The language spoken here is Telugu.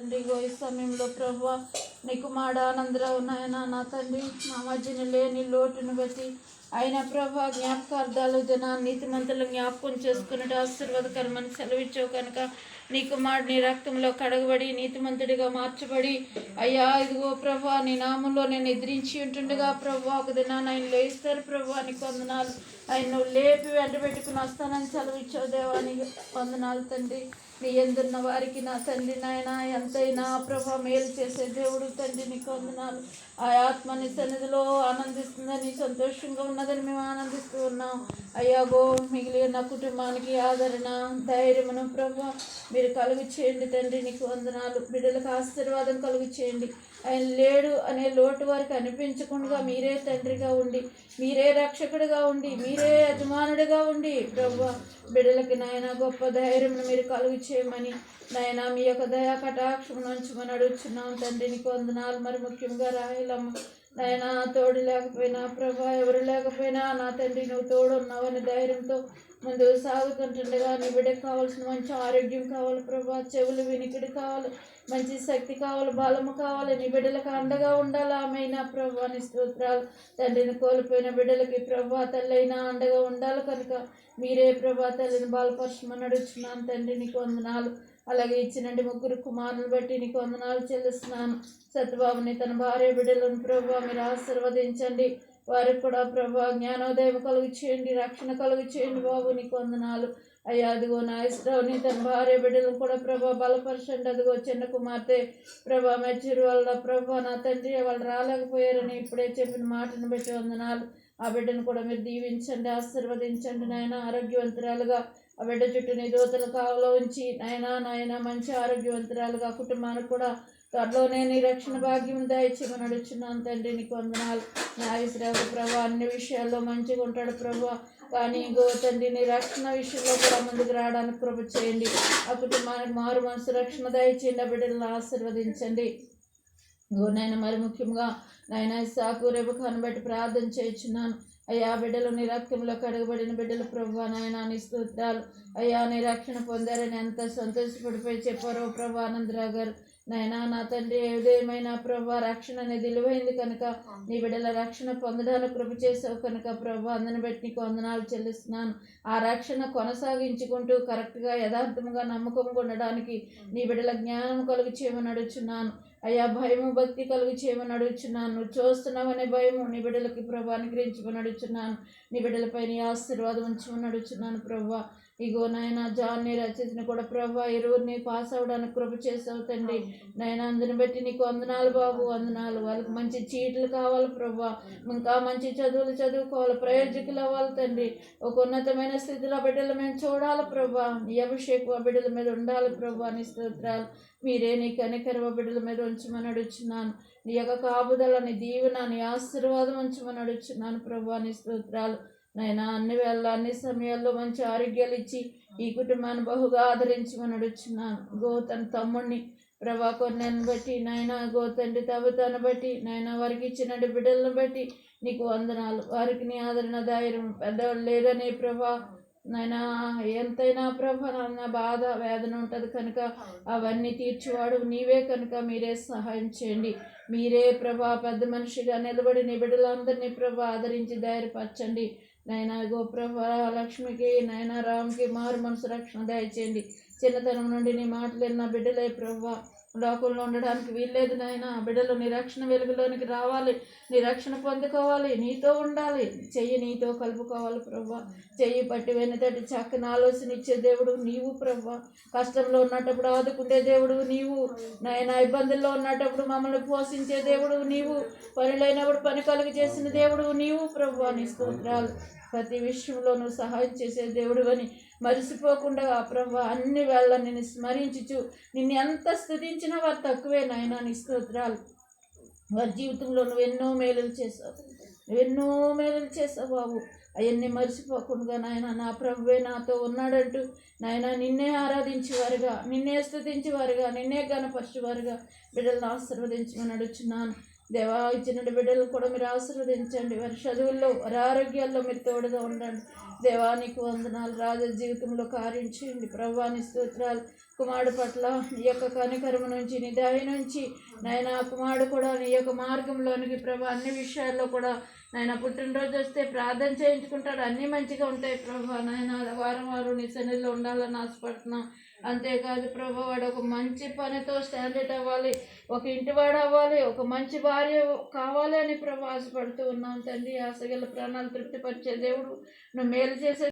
తండ్రి ఇగో ఈ సమయంలో ప్రభు నీకు మాడ ఆనందరావు నాయన నా తండ్రి. మా మధ్యన లేని లోటును బట్టి ఆయన ప్రభా జ్ఞాపకార్థాలు జన నీతిమంతులు జ్ఞాపకం చేసుకున్నట్టు ఆశీర్వాదకరమని సెలవిచ్చావు కనుక నీకు మాట నీ రక్తంలో కడగబడి నీతిమంతుడిగా మార్చబడి అయ్యా ఇదిగో ప్రభా నీ నామంలో నేను ఎదిరించి ఉంటుండగా ప్రభా ఒక దినాన్ని ఆయన లేస్తారు ప్రభా నీకు వందనాలు. ఆయన నువ్వు లేపి వెంటబెట్టుకుని వస్తానని సెలవిచ్చావు దేవానికి వందనాలు తండ్రి. నీ ఎందున్న వారికి నా తండ్రి నాయన ఎంతైనా ప్రభా మేలు చేసే దేవుడు తండ్రి నీకు వందనాలు ఆ ఆత్మ నీ సన్నిధిలో ఆనందిస్తుందని సంతోషంగా ఉన్నదని మేము ఆనందిస్తూ ఉన్నాం. అయ్యాగో మిగిలిన కుటుంబానికి ఆదరణ ధైర్యమును ప్రభు మీరు కలుగు చేయండి తండ్రి నీకు వందనాలు. బిడ్డలకు ఆశీర్వాదం కలుగు చేయండి ఆయన లేడు అనే లోటు వారికి అనిపించకుండా మీరే తండ్రిగా ఉండి మీరే రక్షకుడిగా ఉండి మీరే యజమానుడిగా ఉండి ప్రభు బిడ్డలకి నాయన గొప్ప ధైర్యం మీరు కలుగు చేయమని నాయన మీ యొక్క దయా కటాక్షం నుంచి మనం అడుగుతున్నాం తండ్రి నీకు వందనాలు. మరి ముఖ్యంగా రాయలమ్మ నాయనా తోడు లేకపోయినా ప్రభా ఎవరు లేకపోయినా నా తండ్రి నువ్వు తోడు ఉన్నావని ధైర్యంతో ముందు సాగుతుంటుండగా నీ బిడ్డకు కావాల్సిన మంచి ఆరోగ్యం కావాలి ప్రభా. చెవులు వినికిడి కావాలి మంచి శక్తి కావాలి బలము కావాలి. నీ బిడ్డలకు అండగా ఉండాలి? ఆమెనా ప్రభా నీ స్తోత్రాలు. తండ్రిని కోల్పోయిన బిడ్డలకి ప్రభా తల్లైనా అండగా ఉండాలి కనుక మీరే ప్రభా తల్లిని బాలపరచమని అడుగుతున్నాను తండ్రి నీకు వందనాలు. అలాగే ఇచ్చినండి ముగ్గురు కుమారులు బట్టి నీకు వందనాలు చెల్లిస్తున్నాను. సత్యబాబుని తన భార్య బిడ్డలను ప్రభు మీరు ఆశీర్వదించండి. వారికి కూడా ప్రభా జ్ఞానోదయం కలుగు చేయండి రక్షణ కలుగు చేయండి బాబు నీకు వందనాలు. అయ్యా అదిగో నా ఇష్టం తన భార్య బిడ్డలను కూడా ప్రభా బలపరచండి. అదిగో చిన్న కుమార్తె ప్రభా మెచ్యూర్ వాళ్ళ ప్రభా నా తండ్రి వాళ్ళు రాలేకపోయారని ఇప్పుడే చెప్పిన మాటను బట్టి వందనాలు. ఆ బిడ్డను కూడా మీరు దీవించండి ఆశీర్వదించండి నాయన ఆరోగ్యవంతురాలుగా. ఆ బిడ్డ చుట్టూ నీ దోతలు కావలో ఉంచి నాయన నాయన మంచి ఆరోగ్యవంతురాలుగా కుటుంబానికి కూడా త్వరలోనే నీ రక్షణ భాగ్యం దయచేయమని నడుచున్నాను తండ్రి. నీకు వందనాలు. న్యాయశ్రావు ప్రభా అన్ని విషయాల్లో మంచిగా ఉంటాడు ప్రభు. కానీ గో తండ్రి నీ రక్షణ విషయంలో కూడా ముందుకు రావడానికి ప్రభు చేయండి. ఆ కుటుంబానికి మారు మనసు రక్షణ దయచేయండి. ఆ బిడ్డలను ఆశీర్వదించండి. నాయన మరి ముఖ్యంగా నాయన సాకు రేపు కనబెట్టి ప్రార్థన చేయించున్నాను. అయ్యా బిడ్డలు నీ రక్తంలో కడగబడిన బిడ్డలు ప్రభా నాయన నీ స్తోత్రాలు. అయ్యా నీ రక్షణ పొందారని ఎంత సంతోషపడిపోయి చెప్పారో ప్రభా ఆనందరావు గారు. నాయనా నా తండ్రి ఏదేమైనా ప్రభా రక్షణ అనేది విలువైంది కనుక నీ బిడ్డల రక్షణ పొందడానికి కృప చేసావు కనుక ప్రభా అందరిని బట్టి నీకు వందనాలు చెల్లిస్తున్నాను. ఆ రక్షణ కొనసాగించుకుంటూ కరెక్ట్గా యథార్థముగా నమ్మకం ఉండడానికి నీ బిడ్డల జ్ఞానం కలుగు చేయమని అడుగుచున్నాను. అయ్యా భయము భక్తి కలుగు చేయమని అడుగుచున్నాను. నువ్వు చూస్తున్నావనే భయము నీ బిడ్డలకి ప్రభా అనుగ్రహించమని అడుగుచున్నాను. నీ బిడ్డలపై నీ ఆశీర్వాదం ఉంచమని అడుగుచున్నాను ప్రభా. ఇగో నాయన జాన్ని రచించిన కూడా ప్రభా ఇరువురిని పాస్ అవ్వడానికి కృప చేసావు తండ్రి. నాయన అందుని బట్టి నీకు వందనాలు బాబు వందనాలు. వాళ్ళకి మంచి చీట్లు కావాలి ప్రభా. ఇంకా మంచి చదువులు చదువుకోవాలి ప్రయోజకులు అవ్వాలి తండ్రి. ఒక ఉన్నతమైన స్థితిలో బిడ్డలు మేము చూడాలి ప్రభా. నీ అభిషేకం బిడ్డల మీద ఉండాలి ప్రభా నీ స్తోత్రాలు. మీరే నీ కనికరవ బిడ్డల మీద ఉంచమని అడుగుచున్నాను. నీ యొక్క కాపుదల నీ దీవెన నీ ఆశీర్వాదం ఉంచమని అడుగుచున్నాను ప్రభా నీ స్తోత్రాలు. నాయన అన్ని వేళ అన్ని సమయాల్లో మంచి ఆరోగ్యాలు ఇచ్చి ఈ కుటుంబాన్ని బహుగా ఆదరించమని అడుగుచున్నాను గో తన తమ్ముడిని ప్రభా కొన్నెను బట్టి నాయన గో తండ్రి తబుతాను బట్టి నాయన వారికి ఇచ్చిన బిడ్డలను బట్టి నీకు వందనాలు. వారికి నీ ఆదరణ ధైర్యం పెద్దవాళ్ళు లేదని ప్రభా నాయన ఎంతైనా ప్రభ నా బాధ వేదన ఉంటుంది కనుక అవన్నీ తీర్చివాడు నీవే కనుక మీరే సహాయం చేయండి. మీరే ప్రభా పెద్ద మనిషిగా నిలబడి నీ బిడ్డలందరినీ ప్రభా ఆదరించి ధైర్యపరచండి. నైనా గోప్రభ లక్ష్మికి నైనా రామ్కి మారు మనసు రక్షణ దయచేయండి. చిన్నతనం నుండి నీ మాటలు నా బిడ్డలే ప్రభా లోకంలో ఉండడానికి వీల్లేదు నాయన. బిడ్డలు నిరక్షణ వెలుగులోనికి రావాలి. నిరక్షణ పొందుకోవాలి. నీతో ఉండాలి. చెయ్యి నీతో కలుపుకోవాలి ప్రభా చెయ్యి పట్టి వెనుతటి చక్కని ఆలోచన ఇచ్చే దేవుడు నీవు ప్రభా కష్టంలో ఉన్నప్పుడు ఆదుకుంటే దేవుడు నీవు. నాయన ఇబ్బందుల్లో ఉన్నప్పుడు మమ్మల్ని పోషించే దేవుడు నీవు. పనులైనప్పుడు పని కలుగు చేసిన దేవుడు నీవు ప్రభా నీ స్తోత్రాలు. ప్రతి విషయంలోనూ సహాయం చేసే దేవుడు అని మరిసిపోకుండా ప్రభా అన్ని వేళ నిన్ను స్మరించుచు నిన్ను ఎంత స్థుతించినా వారు తక్కువే నాయన నీ స్తోత్రాలు. వారి జీవితంలో నువ్వు ఎన్నో మేలులు చేసావు నువ్వు ఎన్నో మేలులు చేసావు బాబు. అవన్నీ మర్చిపోకుండా నాయన నా ప్రభువే నాతో ఉన్నాడంటూ నాయన నిన్నే ఆరాధించేవారుగా నిన్నే స్థుతించేవారుగా నిన్నే గణపరిచేవారుగా బిడ్డలను ఆశీర్వదించమని అడుగుచున్నాను. దేవా ఇచ్చిన బిడ్డలు కూడా మీరు ఆశీర్వదించండి. వారి చదువుల్లో వారి ఆరోగ్యాల్లో మీరు తోడుగా ఉండండి. దేవానికి వందనాలు. రాజ జీవితంలో కారించండి ప్రభాని స్తోత్రాలు కుమారుడు పట్ల నీ యొక్క కనికరము నుంచి నీ దయ నుంచి నాయన కుమారుడు కూడా నీ యొక్క మార్గంలోనికి ప్రభు అన్ని విషయాల్లో కూడా నాయన పుట్టినరోజు వస్తే ప్రార్థన చేయించుకుంటాడు. అన్నీ మంచిగా ఉంటాయి ప్రభు నాయన. వారం వారం నీ శనిలో ఉండాలని ఆశపడుతున్నాం. అంతేకాదు ప్రభు వాడు ఒక మంచి పనితో స్టాండర్డ్ అవ్వాలి. ఒక ఇంటివాడు అవ్వాలి ఒక మంచి భార్య కావాలి అని ప్రభు ఆశపడుతూ ఉన్నాం తండ్రి. ఆశగల ప్రాణాలు తృప్తిపరిచే దేవుడు. నువ్వు మేలు చేసే